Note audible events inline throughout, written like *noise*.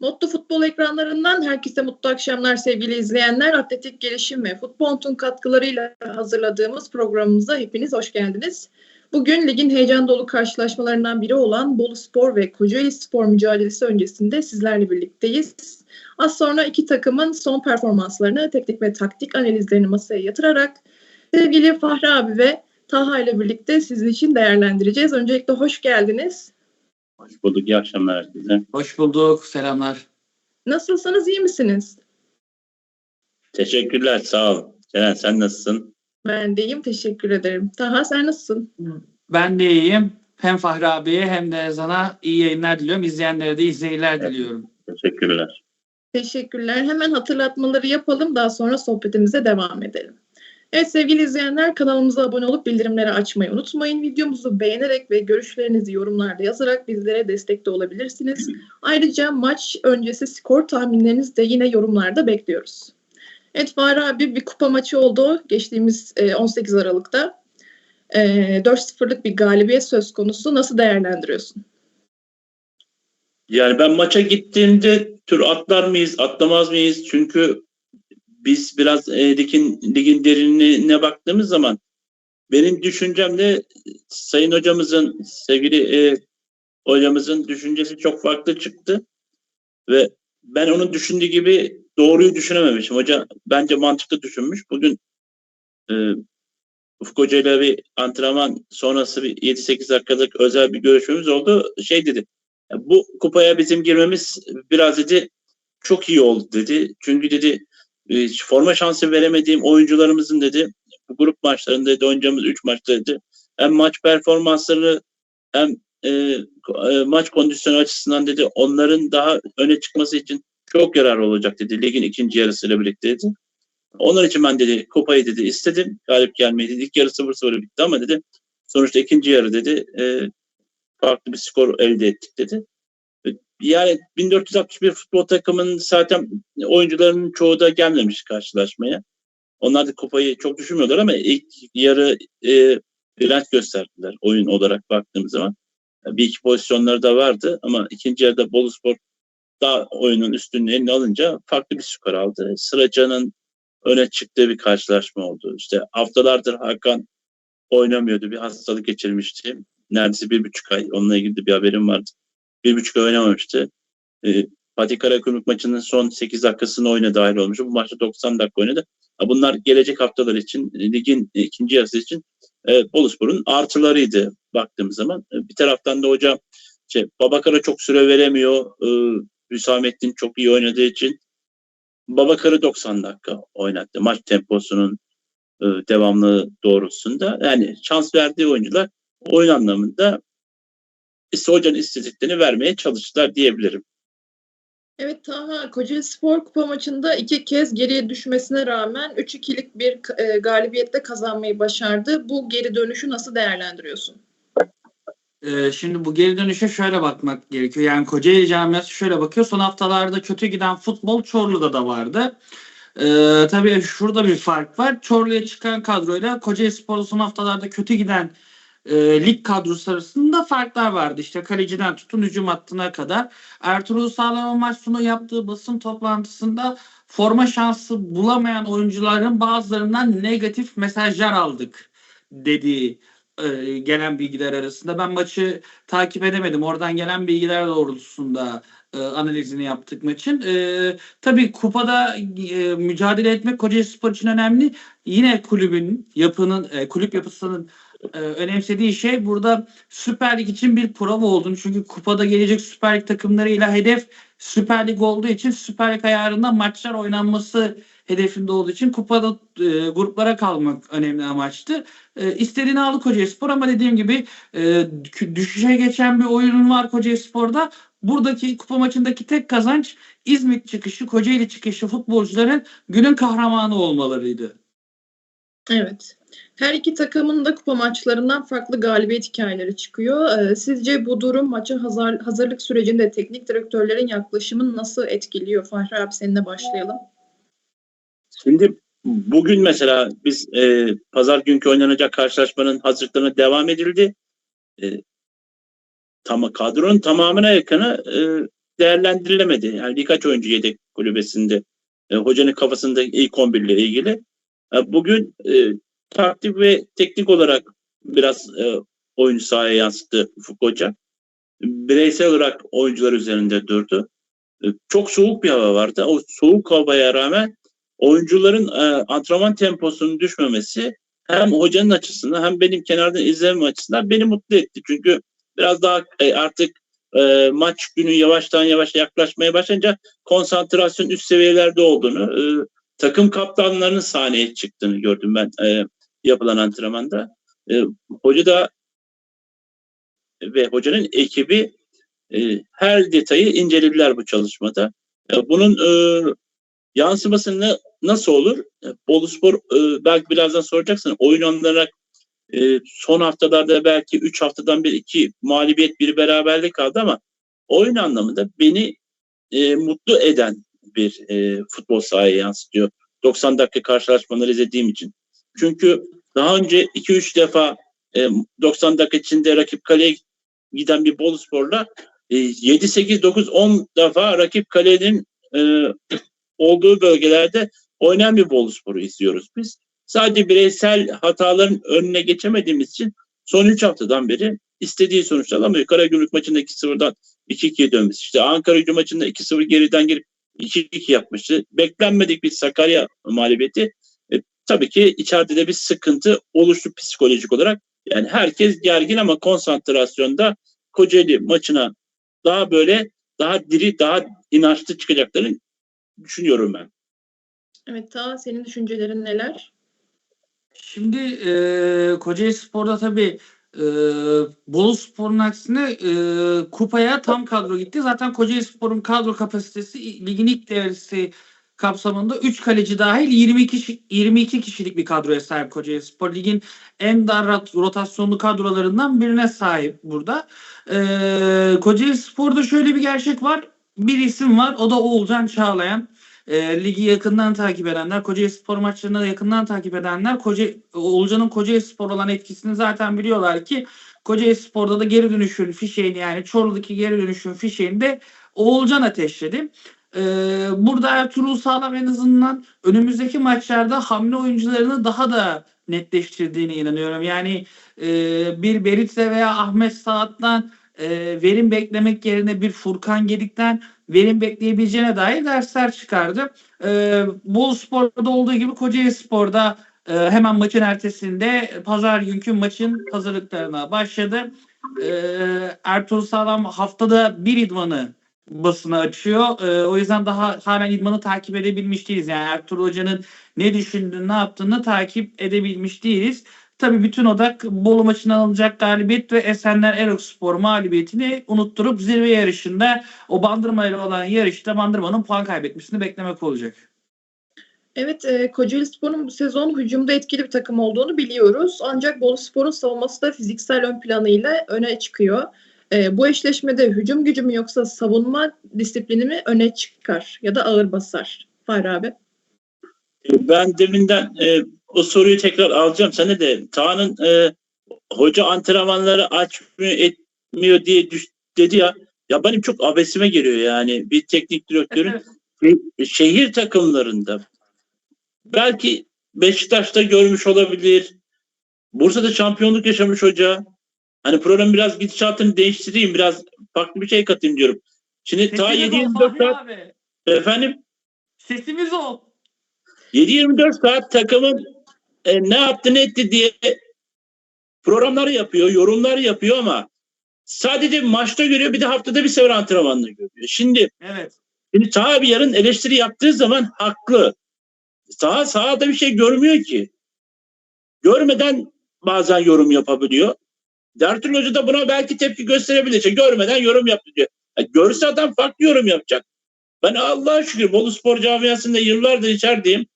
Mutlu Futbol ekranlarından herkese mutlu akşamlar sevgili izleyenler. Atletik gelişim ve Futbol'un katkılarıyla hazırladığımız programımıza hepiniz hoş geldiniz. Bugün ligin heyecan dolu karşılaşmalarından biri olan Bolu Spor ve Kocaeli Spor mücadelesi öncesinde sizlerle birlikteyiz. Az sonra iki takımın son performanslarını, teknik ve taktik analizlerini masaya yatırarak sevgili Fahri abi ve Taha ile birlikte sizin için değerlendireceğiz. Öncelikle hoş geldiniz. Hoş bulduk. İyi akşamlar herkese. Hoş bulduk. Selamlar. Nasılsınız, iyi misiniz? Teşekkürler. Sağ ol. Ceren sen nasılsın? Ben de iyiyim, teşekkür ederim. Taha sen nasılsın? Ben de iyiyim. Hem Fahri abiye hem de Ezan'a iyi yayınlar diliyorum. İzleyenlere de iyi seyirler diliyorum. Teşekkürler. Teşekkürler. Hemen hatırlatmaları yapalım, daha sonra sohbetimize devam edelim. Evet sevgili izleyenler kanalımıza abone olup bildirimleri açmayı unutmayın. Videomuzu beğenerek ve görüşlerinizi yorumlarda yazarak bizlere destek de olabilirsiniz. Ayrıca maç öncesi skor tahminlerinizi de yine yorumlarda bekliyoruz. Evet Fahri abi bir kupa maçı oldu geçtiğimiz e, 18 Aralık'ta. E, 4-0'lık bir galibiyet söz konusu. Nasıl değerlendiriyorsun? Yani ben maça gittiğimde tür atlar mıyız, atlamaz mıyız? Çünkü biz biraz e, ligin, ligin derinliğine baktığımız zaman benim düşüncemde Sayın Hocamızın, sevgili e, hocamızın düşüncesi çok farklı çıktı. Ve ben onun düşündüğü gibi doğruyu düşünememişim. Hoca bence mantıklı düşünmüş. Bugün e, Ufuk Hoca ile bir antrenman sonrası bir 7-8 dakikalık özel bir görüşmemiz oldu. Şey dedi, "Ya bu kupaya bizim girmemiz biraz dedi çok iyi oldu dedi. Çünkü dedi e, forma şansı veremediğim oyuncularımızın dedi bu grup maçlarında dedi oynayacağımız 3 maçta dedi hem maç performansları hem e, e, maç kondisyonu açısından dedi onların daha öne çıkması için çok yarar olacak dedi ligin ikinci yarısıyla birlikte dedi. Onlar için ben dedi kupayı dedi istedim. Galip gelmeyi dedi. İlk yarı 0-0 bitti ama dedi sonuçta ikinci yarı dedi e, farklı bir skor elde ettik dedi. Yani 1461 futbol takımının zaten oyuncularının çoğu da gelmemiş karşılaşmaya. Onlar da kupayı çok düşünmüyorlar ama ilk yarı e, direnç gösterdiler oyun olarak baktığımız zaman. Bir iki pozisyonları da vardı ama ikinci yarıda Boluspor daha oyunun üstünlüğünü eline alınca farklı bir skor aldı. Sıraca'nın öne çıktığı bir karşılaşma oldu. İşte haftalardır Hakan oynamıyordu. Bir hastalık geçirmişti. Neredeyse bir buçuk ay. Onunla ilgili bir haberim vardı. Bir buçuk oynamamıştı. E, Fatih Karakumruk maçının son 8 dakikasını oyuna dahil olmuştu. Bu maçta 90 dakika oynadı. Bunlar gelecek haftalar için, ligin ikinci yarısı için e, Boluspor'un artılarıydı baktığımız zaman. E, bir taraftan da hocam şey, Babakar'a çok süre veremiyor. E, Hüsamettin çok iyi oynadığı için Babakar'ı 90 dakika oynattı. Maç temposunun e, devamlı doğrultusunda. Yani şans verdiği oyuncular oyun anlamında işte hocanın istediklerini vermeye çalıştılar diyebilirim. Evet Taha, Kocaeli Spor Kupa maçında iki kez geriye düşmesine rağmen 3-2'lik bir e, galibiyetle kazanmayı başardı. Bu geri dönüşü nasıl değerlendiriyorsun? Ee, şimdi bu geri dönüşe şöyle bakmak gerekiyor. Yani Kocaeli camiası şöyle bakıyor. Son haftalarda kötü giden futbol Çorlu'da da vardı. Ee, tabii şurada bir fark var. Çorlu'ya çıkan kadroyla Kocaeli Spor'da son haftalarda kötü giden e, lig kadrosu arasında farklar vardı. İşte kaleciden tutun hücum hattına kadar. Ertuğrul Sağlam'ın maç sonu yaptığı basın toplantısında forma şansı bulamayan oyuncuların bazılarından negatif mesajlar aldık dediği e, gelen bilgiler arasında. Ben maçı takip edemedim. Oradan gelen bilgiler doğrultusunda e, analizini yaptık maçın. E, tabii kupada e, mücadele etmek Kocaeli Spor için önemli. Yine kulübün yapının, e, kulüp yapısının e, önemsediği şey burada Süper Lig için bir prova olduğunu. Çünkü kupada gelecek Süper Lig takımlarıyla hedef Süper Lig olduğu için Süper Lig ayarında maçlar oynanması hedefinde olduğu için kupada e, gruplara kalmak önemli amaçtı. E, istediğini aldı Kocaeli Spor ama dediğim gibi e, düşüşe geçen bir oyunun var Kocaeli Spor'da. Buradaki kupa maçındaki tek kazanç İzmit çıkışı, Kocaeli çıkışı futbolcuların günün kahramanı olmalarıydı. Evet. Her iki takımın da kupa maçlarından farklı galibiyet hikayeleri çıkıyor. Ee, sizce bu durum maça hazır, hazırlık sürecinde teknik direktörlerin yaklaşımını nasıl etkiliyor? Fahri abi seninle başlayalım. Şimdi bugün mesela biz e, pazar günkü oynanacak karşılaşmanın hazırlıklarına devam edildi. E, tam kadronun tamamına yakını e, değerlendirilemedi. Yani birkaç oyuncu yedek kulübesinde e, hocanın kafasında ilk 11 ile ilgili. Bugün e, taktik ve teknik olarak biraz e, oyuncu sahaya yansıttı Ufuk Hoca. Bireysel olarak oyuncular üzerinde durdu. E, çok soğuk bir hava vardı. O soğuk havaya rağmen oyuncuların e, antrenman temposunun düşmemesi hem hocanın açısından hem benim kenardan izlemem açısından beni mutlu etti. Çünkü biraz daha e, artık e, maç günü yavaştan yavaş yaklaşmaya başlayınca konsantrasyon üst seviyelerde olduğunu, e, takım kaptanlarının sahneye çıktığını gördüm ben e, yapılan antrenmanda. E, hoca da ve hocanın ekibi e, her detayı incelediler bu çalışmada. E, bunun e, yansımasını nasıl olur? E, Boluspor e, belki birazdan soracaksın. Oyun olarak e, son haftalarda belki 3 haftadan bir iki mağlubiyet bir beraberlik kaldı ama oyun anlamında beni e, mutlu eden bir e, futbol sahaya yansıtıyor. 90 dakika karşılaşmaları izlediğim için. Çünkü daha önce 2-3 defa e, 90 dakika içinde rakip kaleye giden bir Boluspor'la e, 7, 8, 9, 10 defa rakip kalenin e, olduğu bölgelerde oynayan bir Boluspor'u izliyoruz biz. Sadece bireysel hataların önüne geçemediğimiz için son 3 haftadan beri istediği sonuçlar alamıyor. Karagümrük maçında 2-0'dan 2-2'ye dönmüş. İşte Ankara gücü maçında 2-0 geriden gelip 2-2 yapmıştı. Beklenmedik bir Sakarya mağlubiyeti. E, tabii ki içeride de bir sıkıntı oluştu psikolojik olarak. Yani herkes gergin ama konsantrasyonda Kocaeli maçına daha böyle daha diri, daha inançlı çıkacaklarını düşünüyorum ben. Evet ta senin düşüncelerin neler? Şimdi e, Kocaeli Spor'da tabii e, Bolu Spor'un aksine e, kupaya tam kadro gitti. Zaten Kocaeli Spor'un kadro kapasitesi ligin ilk devresi kapsamında 3 kaleci dahil 22 kişi- 22 kişilik bir kadroya sahip Kocaeli Spor. Ligin en dar rot- rotasyonlu kadrolarından birine sahip burada. E, Kocaeli Spor'da şöyle bir gerçek var. Bir isim var. O da Oğulcan Çağlayan. E, ligi yakından takip edenler, Kocaeli Spor maçlarını da yakından takip edenler Koca, Oğulcan'ın Kocaeli Spor olan etkisini zaten biliyorlar ki Kocaeli Spor'da da geri dönüşün fişeğini yani Çorlu'daki geri dönüşün fişeğini de Oğulcan ateşledi. E, burada Ertuğrul Sağlam en azından önümüzdeki maçlarda hamle oyuncularını daha da netleştirdiğine inanıyorum. Yani e, bir Berit'le veya Ahmet Saat'tan e, verim beklemek yerine bir Furkan Gedik'ten verim bekleyebileceğine dair dersler çıkardı. E, Bolu Spor'da olduğu gibi Kocaeli Spor'da e, hemen maçın ertesinde pazar günkü maçın hazırlıklarına başladı. E, Ertuğrul Sağlam haftada bir idmanı basına açıyor. E, o yüzden daha halen idmanı takip edebilmiş değiliz. Yani Ertuğrul Hoca'nın ne düşündüğünü, ne yaptığını takip edebilmiş değiliz. Tabii bütün odak Bolu maçından alınacak galibiyet ve Esenler Erokspor mağlubiyetini unutturup zirve yarışında o Bandırma ile olan yarışta Bandırma'nın puan kaybetmesini beklemek olacak. Evet, e, Kocaeli Spor'un bu sezon hücumda etkili bir takım olduğunu biliyoruz. Ancak Bolu Spor'un savunması da fiziksel ön planıyla öne çıkıyor. E, bu eşleşmede hücum gücü mü yoksa savunma disiplini mi öne çıkar ya da ağır basar? Fahri abi. Ben deminden e, o soruyu tekrar alacağım. Sana de Taha'nın e, hoca antrenmanları açmıyor etmiyor diye düş, dedi ya. Ya benim çok abesime geliyor yani bir teknik direktörün şe- şehir takımlarında belki Beşiktaş'ta görmüş olabilir. Bursa'da şampiyonluk yaşamış hoca. Hani program biraz gidişatını değiştireyim, biraz farklı bir şey katayım diyorum. Şimdi ta Sesimiz ol 7-24 Fahri saat abi. efendim Sesimiz ol. 7-24 saat takımın e, ne yaptı ne etti diye programları yapıyor, yorumlar yapıyor ama sadece maçta görüyor bir de haftada bir sefer antrenmanını görüyor. Şimdi Evet. şimdi Taha bir yarın eleştiri yaptığı zaman haklı. Taha sahada bir şey görmüyor ki. Görmeden bazen yorum yapabiliyor. Dertül Hoca da buna belki tepki gösterebilir. İşte görmeden yorum yaptı diyor. Ya görse adam farklı yorum yapacak. Ben Allah'a şükür Bolu Spor camiasında yıllardır içerideyim.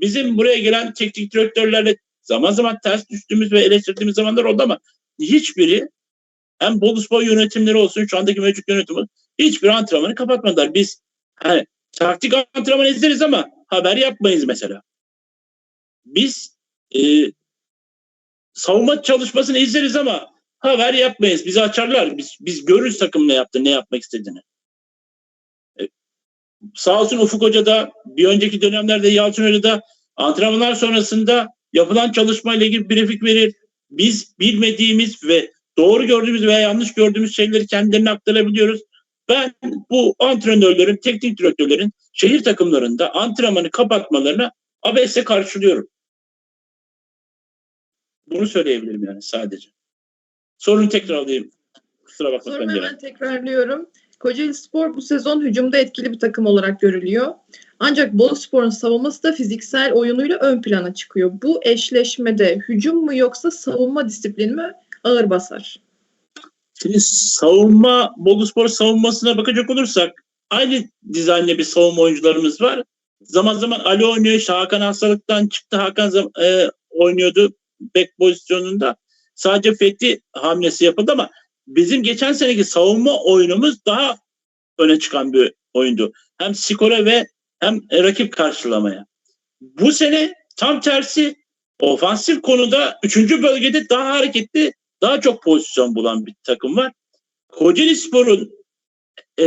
Bizim buraya gelen teknik direktörlerle zaman zaman ters düştüğümüz ve eleştirdiğimiz zamanlar oldu ama hiçbiri hem Bolu Spor yönetimleri olsun şu andaki mevcut yönetimi hiçbir antrenmanı kapatmadılar. Biz hani taktik antrenman izleriz ama haber yapmayız mesela. Biz e, savunma çalışmasını izleriz ama haber yapmayız. Bizi açarlar. Biz, biz görürüz takım ne yaptı, ne yapmak istediğini. Sağ olsun Ufuk Hoca da bir önceki dönemlerde Yalçın Hoca da antrenmanlar sonrasında yapılan çalışmayla ilgili briefing verir. Biz bilmediğimiz ve doğru gördüğümüz veya yanlış gördüğümüz şeyleri kendilerine aktarabiliyoruz. Ben bu antrenörlerin, teknik direktörlerin şehir takımlarında antrenmanı kapatmalarına abesle karşılıyorum. Bunu söyleyebilirim yani sadece. Sorunu tekrar alayım. Kusura bakma pencere. hemen tekrarlıyorum. Kocaeli Spor bu sezon hücumda etkili bir takım olarak görülüyor. Ancak Bolu Spor'un savunması da fiziksel oyunuyla ön plana çıkıyor. Bu eşleşmede hücum mu yoksa savunma disiplini mi ağır basar? Şimdi savunma, Boluspor savunmasına bakacak olursak aynı dizaynlı bir savunma oyuncularımız var. Zaman zaman Ali oynuyor. Hakan hastalıktan çıktı. Hakan e, oynuyordu bek pozisyonunda. Sadece Fethi hamlesi yapıldı ama bizim geçen seneki savunma oyunumuz daha öne çıkan bir oyundu. Hem skora ve hem rakip karşılamaya. Bu sene tam tersi ofansif konuda 3. bölgede daha hareketli daha çok pozisyon bulan bir takım var. Kocaeli Spor'un e,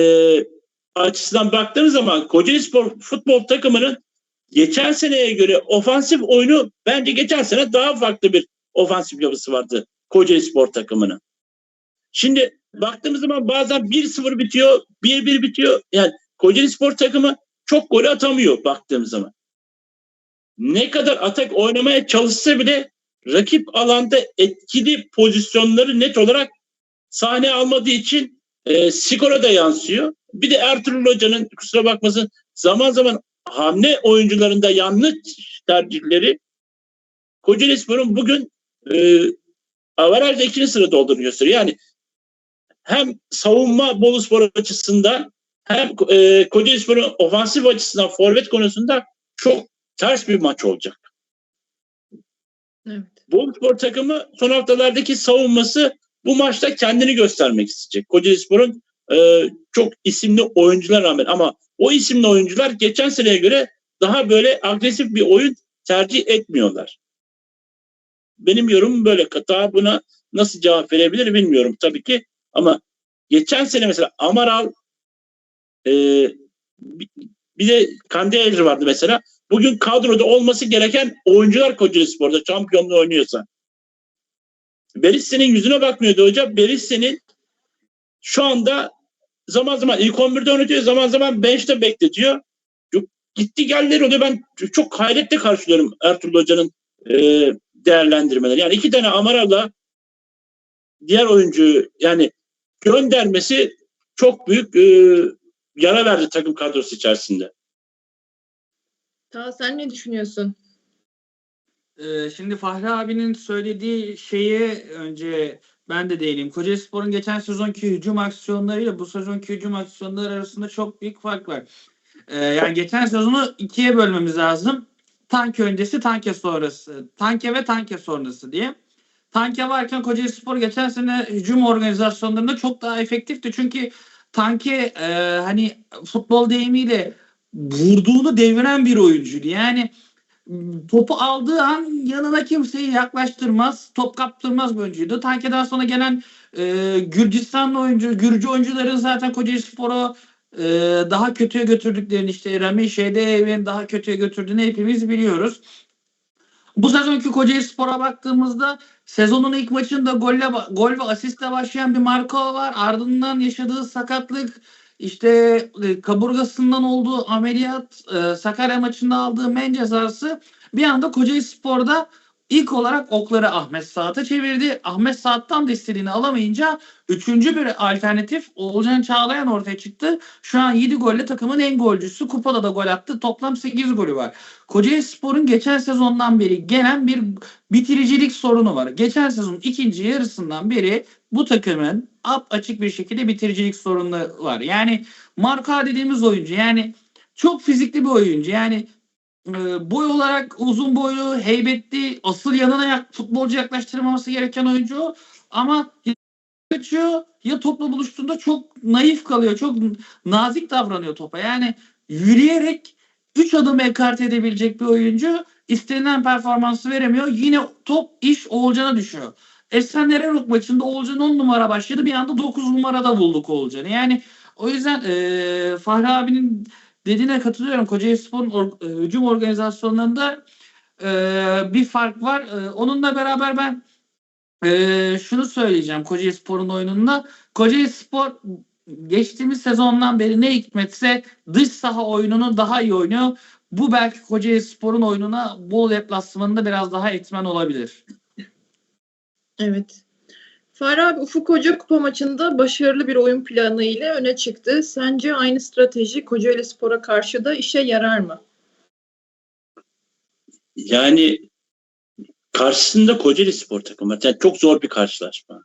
açısından baktığımız zaman Kocaeli Spor futbol takımının geçen seneye göre ofansif oyunu bence geçen sene daha farklı bir ofansif yapısı vardı Kocaeli Spor takımının. Şimdi baktığımız zaman bazen 1-0 bitiyor, 1-1 bitiyor. Yani Kocaeli Spor takımı çok gol atamıyor baktığımız zaman. Ne kadar atak oynamaya çalışsa bile rakip alanda etkili pozisyonları net olarak sahne almadığı için e, skora da yansıyor. Bir de Ertuğrul Hoca'nın kusura bakmasın zaman zaman hamle oyuncularında yanlış tercihleri Kocaeli Spor'un bugün e, avarajda ikinci sırada olduğunu. Yani hem savunma Bolu Spor açısından hem e, Kocaeli Spor'un ofansif açısından forvet konusunda çok ters bir maç olacak. Evet. Boluspor takımı son haftalardaki savunması bu maçta kendini göstermek isteyecek. Kocaeli Spor'un e, çok isimli oyuncular rağmen ama o isimli oyuncular geçen seneye göre daha böyle agresif bir oyun tercih etmiyorlar. Benim yorumum böyle. Daha buna nasıl cevap verebilir bilmiyorum tabii ki. Ama geçen sene mesela Amaral e, bir- de Kandiyacı vardı mesela. Bugün kadroda olması gereken oyuncular Kocaeli Spor'da şampiyonluğu oynuyorsa. Berisse'nin yüzüne bakmıyordu hocam. Berisse'nin şu anda zaman zaman ilk 11'de oynatıyor, zaman zaman bench'te bekletiyor. Çok gitti geldiler oluyor. Ben çok hayretle karşılıyorum Ertuğrul Hoca'nın e, değerlendirmeleri. Yani iki tane Amaral'la diğer oyuncu yani göndermesi çok büyük e, yara verdi takım kadrosu içerisinde. Ta sen ne düşünüyorsun? Ee, şimdi Fahri abinin söylediği şeyi önce ben de değineyim. Kocaeli Spor'un geçen sezonki hücum aksiyonlarıyla bu sezonki hücum aksiyonları arasında çok büyük fark var. Ee, yani geçen sezonu ikiye bölmemiz lazım. Tanke öncesi, tanke sonrası. Tanke ve tanke sonrası diye. Tanke varken Kocaeli Spor geçen sene hücum organizasyonlarında çok daha efektifti. Çünkü tanke e, hani futbol deyimiyle vurduğunu deviren bir oyuncuydu. Yani topu aldığı an yanına kimseyi yaklaştırmaz, top kaptırmaz bir oyuncuydu. Tankeden sonra gelen e, Gürcistanlı oyuncu, Gürcü oyuncuların zaten Kocaeli Spor'u e, daha kötüye götürdüklerini işte Rami Şeydeev'in daha kötüye götürdüğünü hepimiz biliyoruz. Bu sezonki Kocaeli Spor'a baktığımızda sezonun ilk maçında golle gol ve asistle başlayan bir Marco var. Ardından yaşadığı sakatlık işte e, kaburgasından olduğu ameliyat e, Sakarya maçında aldığı men cezası bir anda Kocaeli Spor'da ilk olarak okları Ahmet Saat'a çevirdi. Ahmet Saat'tan da istediğini alamayınca üçüncü bir alternatif Oğulcan Çağlayan ortaya çıktı. Şu an 7 golle takımın en golcüsü. Kupada da gol attı. Toplam 8 golü var. Kocaeli Spor'un geçen sezondan beri gelen bir bitiricilik sorunu var. Geçen sezon ikinci yarısından beri bu takımın ap açık bir şekilde bitiricilik sorunu var. Yani marka dediğimiz oyuncu yani çok fizikli bir oyuncu. Yani e, boy olarak uzun boylu, heybetli, asıl yanına yak, futbolcu yaklaştırmaması gereken oyuncu ama kaçıyor ya topla buluştuğunda çok naif kalıyor. Çok nazik davranıyor topa. Yani yürüyerek 3 adım ekart edebilecek bir oyuncu istenilen performansı veremiyor. Yine top iş Oğulcan'a düşüyor. Esenler Erok maçında Oğulcan 10 numara başladı. Bir anda 9 numarada bulduk Oğulcan'ı. Yani o yüzden eee Fahri abinin dediğine katılıyorum. Kocaeli Spor'un or- e, hücum organizasyonlarında e, bir fark var. E, onunla beraber ben e, şunu söyleyeceğim Kocaeli Spor'un oyununda. Kocaeli Spor geçtiğimiz sezondan beri ne hikmetse dış saha oyununu daha iyi oynuyor. Bu belki Kocaeli Spor'un oyununa bol deplasmanında biraz daha etmen olabilir. Evet. Abi Ufuk Hoca kupa maçında başarılı bir oyun planı ile öne çıktı. Sence aynı strateji Kocaeli Spor'a karşı da işe yarar mı? Yani karşısında Kocaeli Spor takımı. Yani çok zor bir karşılaşma.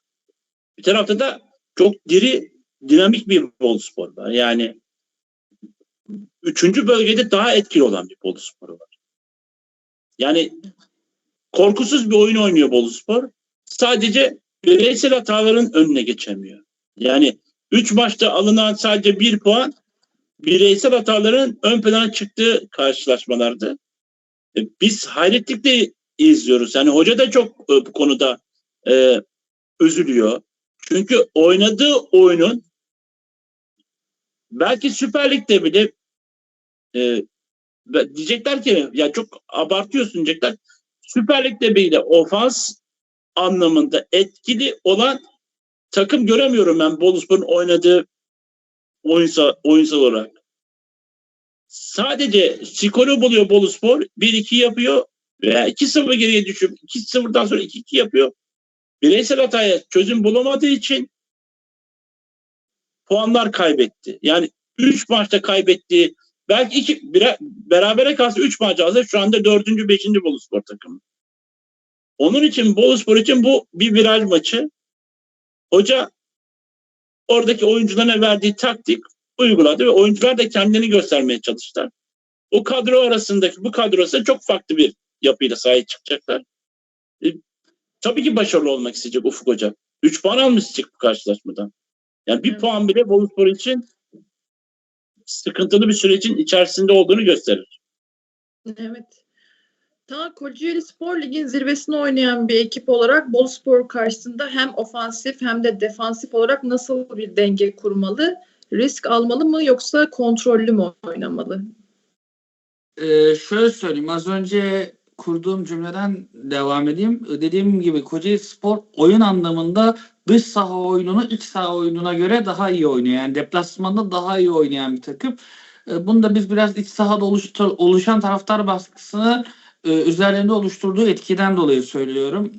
Bir tarafta da çok diri, dinamik bir Bolu Spor var. Yani üçüncü bölgede daha etkili olan bir Bolu Spor var. Yani korkusuz bir oyun oynuyor Bolu Spor. Sadece bireysel hataların önüne geçemiyor. Yani üç maçta alınan sadece bir puan bireysel hataların ön plana çıktığı karşılaşmalardı. E, Biz hayretlikle izliyoruz. Yani hoca da çok e, bu konuda e, üzülüyor. Çünkü oynadığı oyunun belki Süper Lig'de bile e, diyecekler ki ya çok abartıyorsun diyecekler. Süper Lig'de bile ofans anlamında etkili olan takım göremiyorum ben Boluspor'un oynadığı oyunsal, oyunsal olarak. Sadece skoru buluyor Boluspor. 1-2 yapıyor veya 2-0 geriye düşüp 2-0'dan sonra 2-2 yapıyor. Bireysel hataya çözüm bulamadığı için puanlar kaybetti. Yani 3 maçta kaybettiği belki iki bire, berabere kalsa 3 maç alsa şu anda 4. 5. Boluspor takımı. Onun için Boluspor için bu bir viraj maçı. Hoca oradaki oyuncularına verdiği taktik uyguladı ve oyuncular da kendini göstermeye çalıştılar. O kadro arasındaki bu kadro arasında çok farklı bir yapıyla sahaya çıkacaklar. E, tabii ki başarılı olmak isteyecek Ufuk Hoca. 3 puan almış isteyecek bu karşılaşmadan. Yani bir Evet. puan bile Boluspor için sıkıntılı bir sürecin içerisinde olduğunu gösterir. Evet. Ta Kocaeli Spor Lig'in zirvesine oynayan bir ekip olarak Boluspor karşısında hem ofansif hem de defansif olarak nasıl bir denge kurmalı? Risk almalı mı yoksa kontrollü mü oynamalı? Ee, şöyle söyleyeyim az önce kurduğum cümleden devam edeyim. Dediğim gibi Kocaeli Spor oyun anlamında dış saha oyununu iç saha oyununa göre daha iyi oynuyor. Yani deplasmanda daha iyi oynayan bir takım. Ee, bunu da biz biraz iç sahada oluşan taraftar baskısını üzerlerinde oluşturduğu etkiden dolayı söylüyorum.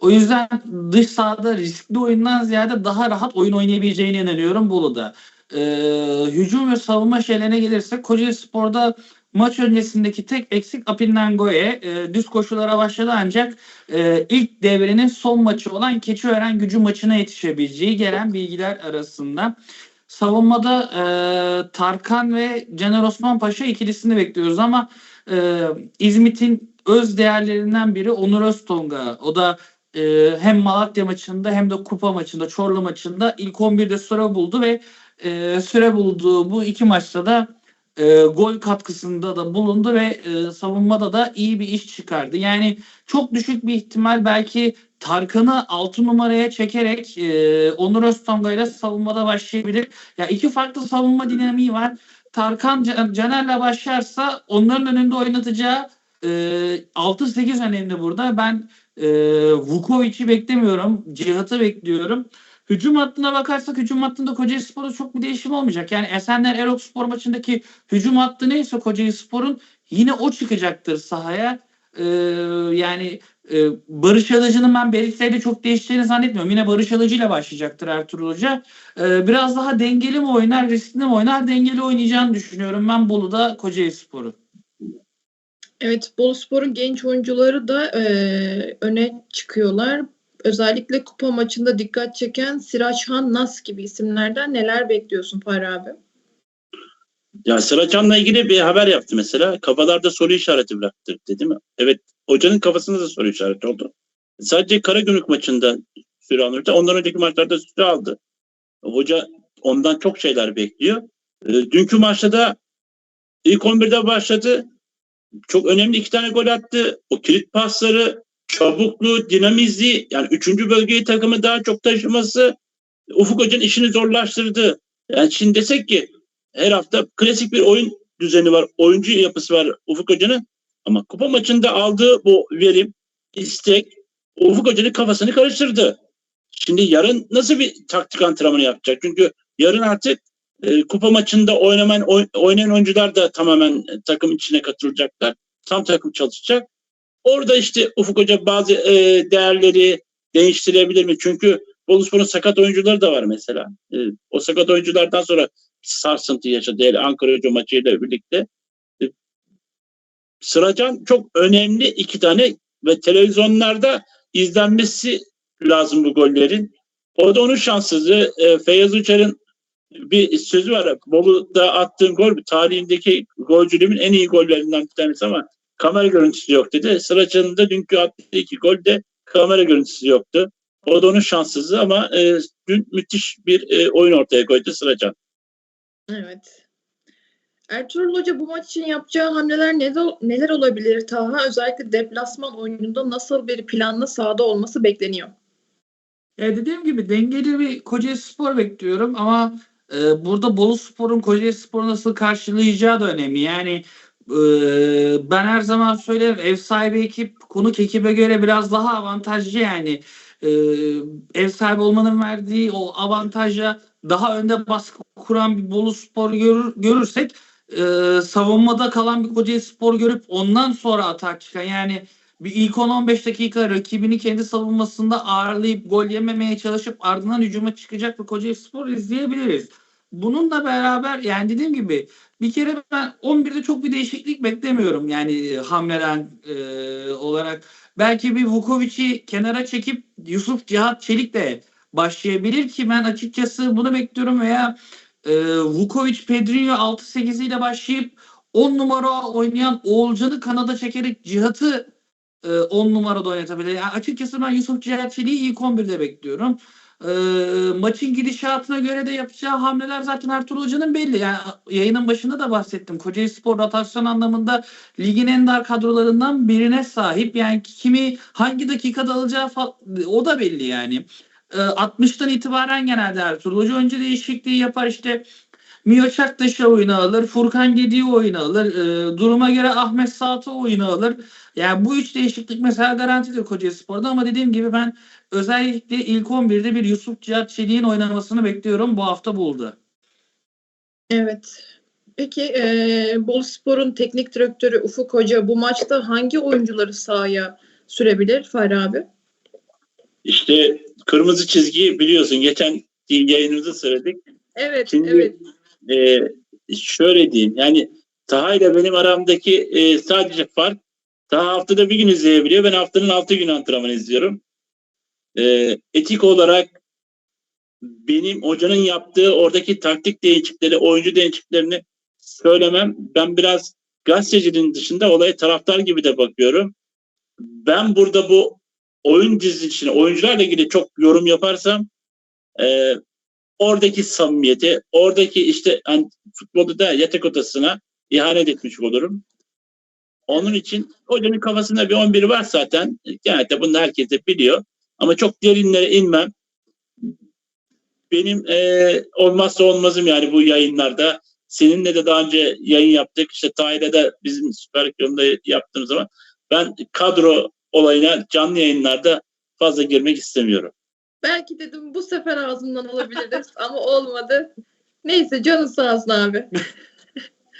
O yüzden dış sahada riskli oyundan ziyade daha rahat oyun oynayabileceğine inanıyorum Bolu'da. Ee, hücum ve savunma şeylerine gelirse Kocaeli Spor'da maç öncesindeki tek eksik Apinengo'ya e, düz koşulara başladı ancak e, ilk devrenin son maçı olan Keçiören gücü maçına yetişebileceği gelen bilgiler arasında. Savunmada e, Tarkan ve Caner Osman Paşa ikilisini bekliyoruz ama e, İzmit'in öz değerlerinden biri Onur Öztonga. O da e, hem Malatya maçında hem de kupa maçında, Çorlu maçında ilk 11'de süre buldu ve e, süre bulduğu bu iki maçta da e, gol katkısında da bulundu ve e, savunmada da iyi bir iş çıkardı. Yani çok düşük bir ihtimal belki Tarkan'ı 6 numaraya çekerek e, Onur Öztonga ile savunmada başlayabilir. Ya iki farklı savunma dinamiği var. Tarkan Can- Caner'le başlarsa onların önünde oynatacağı e, 6-8 önemli burada. Ben e, Vukovic'i beklemiyorum. Cihat'ı bekliyorum. Hücum hattına bakarsak hücum hattında Kocaeli Spor'da çok bir değişim olmayacak. Yani Esenler Erok Spor maçındaki hücum hattı neyse Kocaeli Spor'un yine o çıkacaktır sahaya. Ee, yani e, Barış Alıcı'nın ben Berisay'da çok değişeceğini zannetmiyorum. Yine Barış Alıcı ile başlayacaktır Ertuğrul Hoca. Ee, biraz daha dengeli mi oynar, riskli mi oynar? Dengeli oynayacağını düşünüyorum ben Bolu'da Kocaeli Spor'u. Evet, Boluspor'un genç oyuncuları da e, öne çıkıyorlar. Özellikle kupa maçında dikkat çeken Siraçhan Nas gibi isimlerden neler bekliyorsun Fahri abi? Ya Sıraçan'la ilgili bir haber yaptı mesela. Kafalarda soru işareti bıraktı dedi mi? Evet. Hocanın kafasında da soru işareti oldu. Sadece Karagümrük maçında süre alırdı. Ondan önceki maçlarda süre aldı. Hoca ondan çok şeyler bekliyor. E, dünkü maçta da ilk 11'de başladı. Çok önemli iki tane gol attı. O kilit pasları, çabukluğu, dinamizliği yani üçüncü bölgeyi takımı daha çok taşıması Ufuk Hoca'nın işini zorlaştırdı. Yani şimdi desek ki her hafta klasik bir oyun düzeni var, oyuncu yapısı var Ufuk Hoca'nın. Ama kupa maçında aldığı bu verim, istek Ufuk Hoca'nın kafasını karıştırdı. Şimdi yarın nasıl bir taktik antrenmanı yapacak? Çünkü yarın artık e, kupa maçında oynaman, oy- oynayan oyuncular da tamamen e, takım içine katılacaklar. Tam takım çalışacak. Orada işte Ufuk Hoca bazı e, değerleri değiştirebilir mi? Çünkü Boluspor'un sakat oyuncuları da var mesela. E, o sakat oyunculardan sonra sarsıntı yaşadı. Yani Ankara Hoca maçıyla birlikte. Sıracan çok önemli iki tane ve televizyonlarda izlenmesi lazım bu gollerin. O da onun şanssızlığı. E, Feyyaz Uçar'ın bir sözü var. Bolu'da attığım gol tarihindeki golcülüğümün en iyi gollerinden bir tanesi ama kamera görüntüsü yok dedi. Sıracan'ın da dünkü attığı iki golde kamera görüntüsü yoktu. O da onun şanssızlığı ama e, dün müthiş bir e, oyun ortaya koydu Sıracan. Evet. Ertuğrul Hoca bu maç için yapacağı hamleler neler, olabilir Taha? Özellikle deplasman oyununda nasıl bir planla sahada olması bekleniyor? Ya dediğim gibi dengeli bir Kocaeli Spor bekliyorum ama e, burada Bolu Spor'un Kocaeli Spor'u nasıl karşılayacağı da önemli. Yani e, ben her zaman söylerim ev sahibi ekip konuk ekibe göre biraz daha avantajlı yani. E, ev sahibi olmanın verdiği o avantajla daha önde baskı kuran bir Bolu Spor görür, görürsek e, savunmada kalan bir Kocaeli Spor görüp ondan sonra atak çıkan yani bir ilk 10-15 dakika rakibini kendi savunmasında ağırlayıp gol yememeye çalışıp ardından hücuma çıkacak bir Kocaeli Spor izleyebiliriz. Bununla beraber yani dediğim gibi bir kere ben 11'de çok bir değişiklik beklemiyorum yani e, hamleden e, olarak. Belki bir Vukovic'i kenara çekip Yusuf Cihat Çelik de başlayabilir ki ben açıkçası bunu bekliyorum veya e, Vukovic Pedrinho 6-8 ile başlayıp 10 numara oynayan Oğulcan'ı kanada çekerek Cihat'ı 10 numarada oynatabilir. Yani açıkçası ben Yusuf Cihatçı'yı ilk 11'de bekliyorum. E, maçın gidişatına göre de yapacağı hamleler zaten Ertuğrul Hoca'nın belli. Yani yayının başında da bahsettim. Kocaeli Spor rotasyon anlamında ligin en dar kadrolarından birine sahip. Yani kimi hangi dakikada alacağı o da belli yani. E, 60'tan itibaren genelde Ertuğrul Hoca önce değişikliği yapar işte Mio Çaktaş'ı oyuna alır. Furkan Gedi'yi oyuna alır. E, duruma göre Ahmet Saat'ı oyuna alır. Yani bu üç değişiklik mesela garantidir Kocaeli Spor'da ama dediğim gibi ben özellikle ilk 11'de bir Yusuf Cihat Çelik'in oynamasını bekliyorum bu hafta buldu. Evet. Peki e, Boluspor'un teknik direktörü Ufuk Hoca bu maçta hangi oyuncuları sahaya sürebilir Fahri abi? İşte kırmızı çizgiyi biliyorsun. Geçen yayınımızda söyledik. Evet, Şimdi- evet. Ee, şöyle diyeyim. Yani Taha ile benim aramdaki e, sadece fark Taha haftada bir gün izleyebiliyor. Ben haftanın altı gün antrenman izliyorum. Ee, etik olarak benim hocanın yaptığı oradaki taktik değişiklikleri, oyuncu değişikliklerini söylemem. Ben biraz gazetecinin dışında olaya taraftar gibi de bakıyorum. Ben burada bu oyun dizisine, oyuncularla ilgili çok yorum yaparsam e, oradaki samimiyeti, oradaki işte hani futbolda da yatak odasına ihanet etmiş olurum. Onun için hocanın kafasında bir 11 var zaten. Genelde bunu herkes de biliyor. Ama çok derinlere inmem. Benim e, olmazsa olmazım yani bu yayınlarda. Seninle de daha önce yayın yaptık. İşte Tahir'e de bizim Süper Yolunda yaptığımız zaman ben kadro olayına canlı yayınlarda fazla girmek istemiyorum. Belki dedim bu sefer ağzımdan alabiliriz *laughs* ama olmadı. Neyse canın sağ olsun abi. *laughs*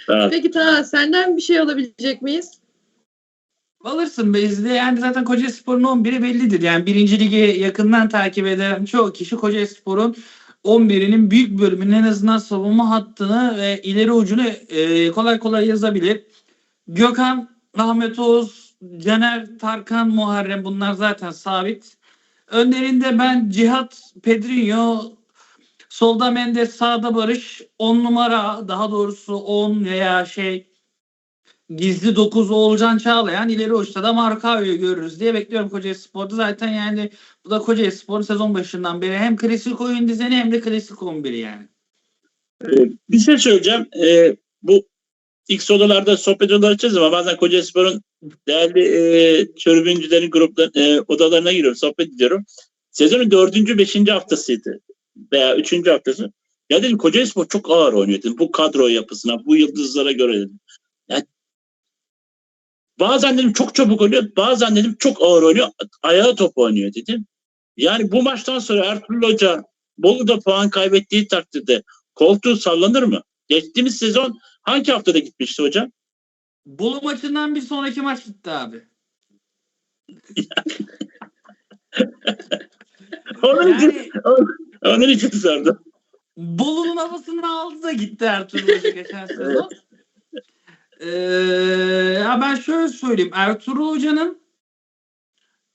Ben- Peki Taha senden bir şey alabilecek miyiz? Alırsın Bezli. Yani zaten Kocaeli Spor'un 11'i bellidir. Yani birinci ligi yakından takip eden çoğu kişi Kocaeli Spor'un 11'inin büyük bölümünün en azından savunma hattını ve ileri ucunu e, kolay kolay yazabilir. Gökhan, Ahmet Oğuz, Caner, Tarkan, Muharrem bunlar zaten sabit. Önlerinde ben Cihat, Pedrinho, solda Mendes, sağda Barış, 10 numara daha doğrusu 10 veya şey gizli 9 Oğulcan Çağlayan ileri uçta da Markao'yu görürüz diye bekliyorum Kocaeli Spor'da. Zaten yani bu da Kocaeli Spor'un sezon başından beri hem klasik oyun düzeni hem de klasik 11'i yani. Ee, Bir şey söyleyeceğim. Ee, bu X odalarda sohbet odaları açacağız ama bazen Kocaelispor'un değerli e, tribüncülerin gruplar, e, odalarına giriyorum, sohbet ediyorum. Sezonun dördüncü, beşinci haftasıydı veya üçüncü haftası. Ya dedim Kocaelispor çok ağır oynuyor dedim. Bu kadro yapısına, bu yıldızlara göre dedim. Yani bazen dedim çok çabuk oynuyor, bazen dedim çok ağır oynuyor, ayağı top oynuyor dedim. Yani bu maçtan sonra Ertuğrul Hoca Bolu'da puan kaybettiği takdirde koltuğu sallanır mı? Geçtiğimiz sezon hangi haftada gitmişti hocam? Bolu maçından bir sonraki maç gitti abi. *laughs* Onun için, Yani *laughs* onun için sardı. Bolu'nun havasını aldı da gitti Ertuğrul *laughs* geçen sezon. Ee, ya ben şöyle söyleyeyim. Ertuğrul Hoca'nın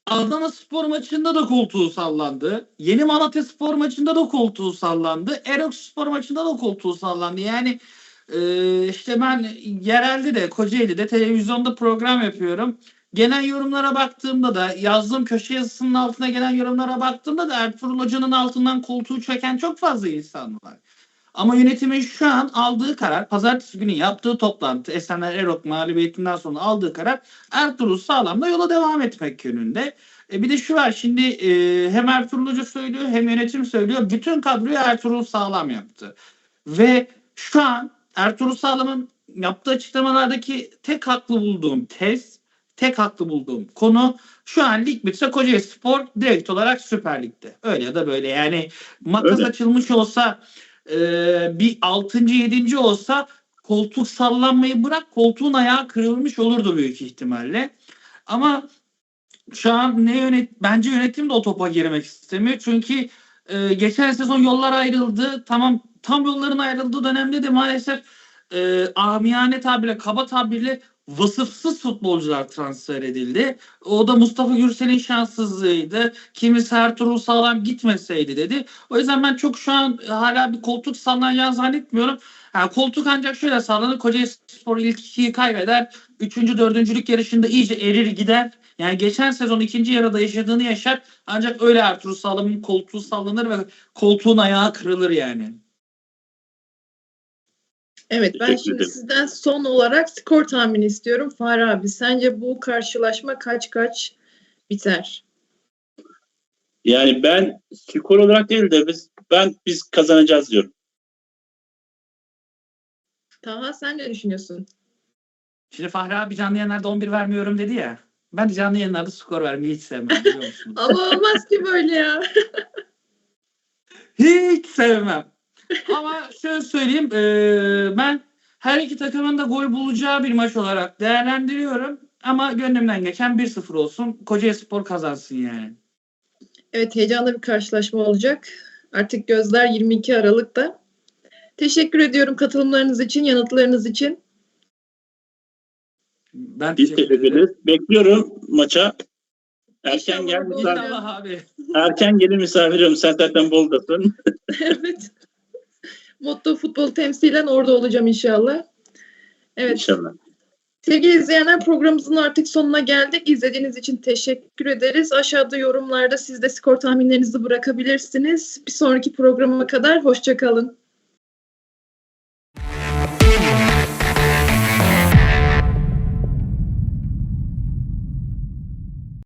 Adana Spor maçında da koltuğu sallandı. Yeni Malatya Spor maçında da koltuğu sallandı. Erok Spor maçında da koltuğu sallandı. Yani e, işte ben yerelde de Kocaeli'de televizyonda program yapıyorum. Gelen yorumlara baktığımda da yazdığım köşe yazısının altına gelen yorumlara baktığımda da Ertuğrul Hoca'nın altından koltuğu çeken çok fazla insan var. Ama yönetimin şu an aldığı karar, pazartesi günü yaptığı toplantı, Esenler Erok mağlubiyetinden sonra aldığı karar Ertuğrul Sağlam'la yola devam etmek yönünde. E bir de şu var şimdi e, hem Ertuğrul Hoca söylüyor hem yönetim söylüyor. Bütün kadroyu Ertuğrul Sağlam yaptı. Ve şu an Ertuğrul Sağlam'ın yaptığı açıklamalardaki tek haklı bulduğum tez, tek haklı bulduğum konu şu an lig bitse Kocaeli Spor direkt olarak Süper Lig'de. Öyle ya da böyle yani makas Öyle. açılmış olsa e, bir 6. 7. olsa koltuk sallanmayı bırak koltuğun ayağı kırılmış olurdu büyük ihtimalle. Ama şu an ne yönet bence yönetim de o topa girmek istemiyor. Çünkü e, geçen sezon yollar ayrıldı. Tamam tam yolların ayrıldığı dönemde de maalesef e, amiyane tabirle kaba tabirle vasıfsız futbolcular transfer edildi. O da Mustafa Gürsel'in şanssızlığıydı. Kimisi Ertuğrul Sağlam gitmeseydi dedi. O yüzden ben çok şu an hala bir koltuk sallanacağını zannetmiyorum. Yani koltuk ancak şöyle sallanır. Kocaeli Spor ilk ikiyi kaybeder. Üçüncü, dördüncülük yarışında iyice erir gider. Yani geçen sezon ikinci yarıda yaşadığını yaşar. Ancak öyle Ertuğrul Sağlam'ın koltuğu sallanır ve koltuğun ayağı kırılır yani. Evet ben şimdi sizden son olarak skor tahmini istiyorum. Fahri abi sence bu karşılaşma kaç kaç biter? Yani ben skor olarak değil de biz ben biz kazanacağız diyorum. Taha sen ne düşünüyorsun? Şimdi Fahri abi canlı yayınlarda 11 vermiyorum dedi ya. Ben canlı yayınlarda skor vermeyi hiç sevmem biliyor musunuz? *laughs* Ama olmaz ki böyle ya. *laughs* Hiç sevmem. Ama şöyle söyleyeyim. eee, ben her iki takımın da gol bulacağı bir maç olarak değerlendiriyorum. Ama gönlümden geçen 1-0 olsun. Kocaeli Spor kazansın yani. Evet heyecanlı bir karşılaşma olacak. Artık gözler 22 Aralık'ta. Teşekkür ediyorum katılımlarınız için, yanıtlarınız için. Ben Biz teşekkür teşekkür ederim. ederiz. Bekliyorum maça. Erken gel misafir, İnşallah abi. erken gelin misafirim. Sen zaten Bolu'dasın. *laughs* evet. Motto futbol temsilen orada olacağım inşallah. Evet. İnşallah. Sevgili izleyenler programımızın artık sonuna geldik. İzlediğiniz için teşekkür ederiz. Aşağıda yorumlarda siz de skor tahminlerinizi bırakabilirsiniz. Bir sonraki programa kadar hoşçakalın.